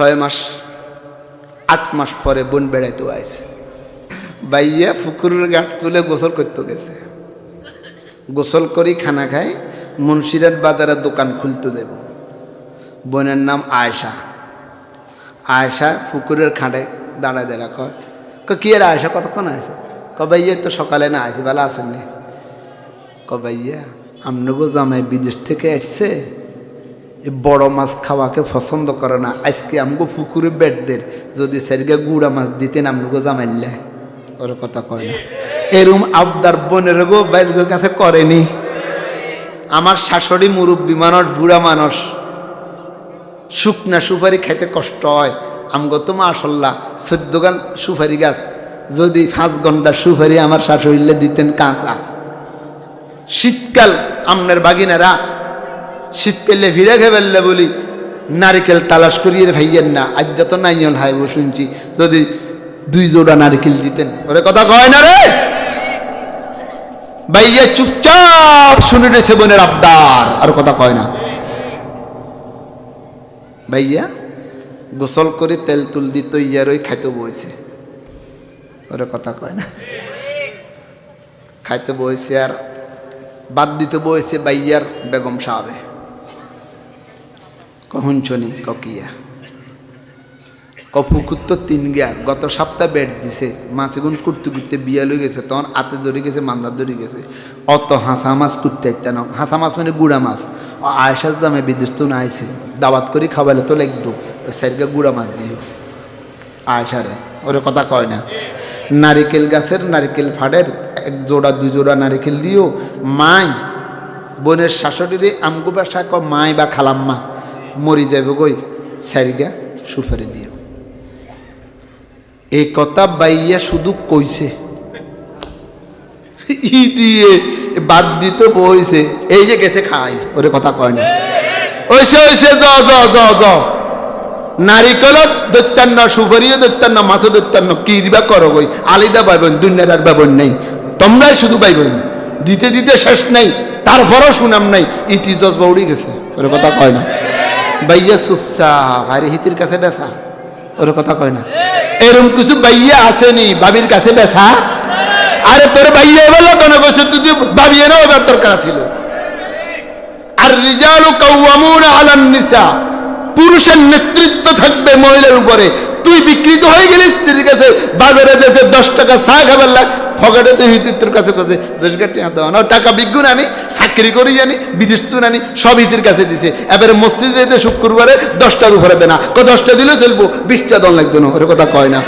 ছয় মাস, আট মাস পরে বোন বেড়াইতে আইছে। বাইয়া পুকুরের গাট খুলে গোসল করতে গেছে। গোসল করি, খানা খাই, মুন্সিরাট বাজারে দোকান খুলতে দেব। বোনের নাম আয়সা আয়সা পুকুরের খাঁটে দাঁড়ায় দাঁড়া কয় ক এর আয়সা কতক্ষণ আছে ক ভাইয়া তো সকালে না আসি বেলা আসেননি ক ভাইয়া আমনগো জামাই বিদেশ থেকে আসছে বড় মাছ খাওয়াকে পছন্দ করে না। আজকে আমগো পুকুরে বেডদের যদি সেরগে গুড়া মাছ দিতেন আমনগো জামাইলে ওর কথা কয় না। এরম আবদার বোনের গো বাইরের কাছে করেনি। আমার শাশুড়ি মুরব্বী মানুষ, বুড়া মানুষ, শুকনা সুপারি খেতে কষ্ট হয়। আমগো তো মাশাল্লাহ, চোদ্দ গান সুপারি গাছ। যদি পাঁচ ঘণ্টা সুপারি আমার শাশুড়িলে দিতেন কাঁচা। শীতকাল আমনের বাগিনারা শীতকালে ভিড়ে খেবেললে বলি, নারিকেল তালাশ করিয়ে ভাইয়েন না। আজ যত নাইয়ন হাইব শুনছি, যদি দুই জোড়া নারিকেল দিতেন। ওরে কথা কয় না রে? ভাইয়া চুপচাপ শুনে রয়েছে বোনের আবদার। আর কথা কয় না। ভাইয়া গোসল করে তেল তুল দিত ইয়ার ওই খাইতে বইছে। ওরে কথা কয় না। খাইতে বইছে আর বাদ দিতে বইছে বাইয়ার বেগম সাহাবে। কখন চনি ককিয়া। কফুকুত তো তিন গিয়া গত সপ্তাহ বেড দিছে, মাছ এগুন কুটতে কুটতে বিয়া লই গেছে, তখন আতে ধরে গেছে, মান্দার ধরে গেছে। অত হাঁসা মাছ কুটতে ইত্যান হাঁসা মাছ মানে গুড়া মাছ। আয়সার দামে বিদেশ তো না আইছে দাবাত করে খাওয়ালে তো লাগতো ওই সাইডকে গুড়া মাছ দিও। আয়সারে ওরে কথা কয় না। নারিকেল গাছের নারিকেল ফাড়ের এক জোড়া দুই জোড়া নারিকেল দিও। মাই, বোনের শাশুড়িরে আমগো বাসা ক মাই বা খালাম্মা। মরি যাবে গই সারিগা সুফারি দিও। এই কথা বাইয়া শুধু কইছে। ই দিয়ে বাদ দিতে বইছে। এই যে গেছে খাই, ওরে কথা কয় না। ওইসে ওইসে দ দ দ দ নারিকেল দৈত্যান্ন, সুপারিও দৈত্যান্ন, মাছও দৈত্যান্ন কিরবা করো আলিদা পাইবেন দুনিয়ার নেই। তোমরাই শুধু পাইবেন দিতে দিতে শেষ নাই, তারপরও সুনাম নাই। ইতি জজবা উড়ি গেছে, ওর কথা কয় না। হিতির কাছে বেসা ওর কথা কয় না। কিছু বাইয়া আসেনি বাবির কাছে বেসা আরে তোর বাইয়া এবার তুই নাও, এবার দরকার ছিল। আর রিজালু কাওয়ামুন আলান নিসা, পুরুষের নেতৃত্ব থাকবে মহিলার উপরে। তুই বিকৃত হয়ে গেলি স্ত্রীর কাছে, বাজারে যেতে দশ টাকা চা খাবার লাগ ফগাটে তো হিতির কাছে কাছে দশ টাকা দেওয়া না টাকা বিজ্ঞুন আনি, চাকরি করি জানি বিদেশ তুন আনি, সব হিতির কাছে দিছে। এবারে মসজিদে শুক্রবারে দশটার উপরে দেনা। ক দশটা দিলে চলবো? বিশটা দল লাগতো না। ওর কথা কয় না।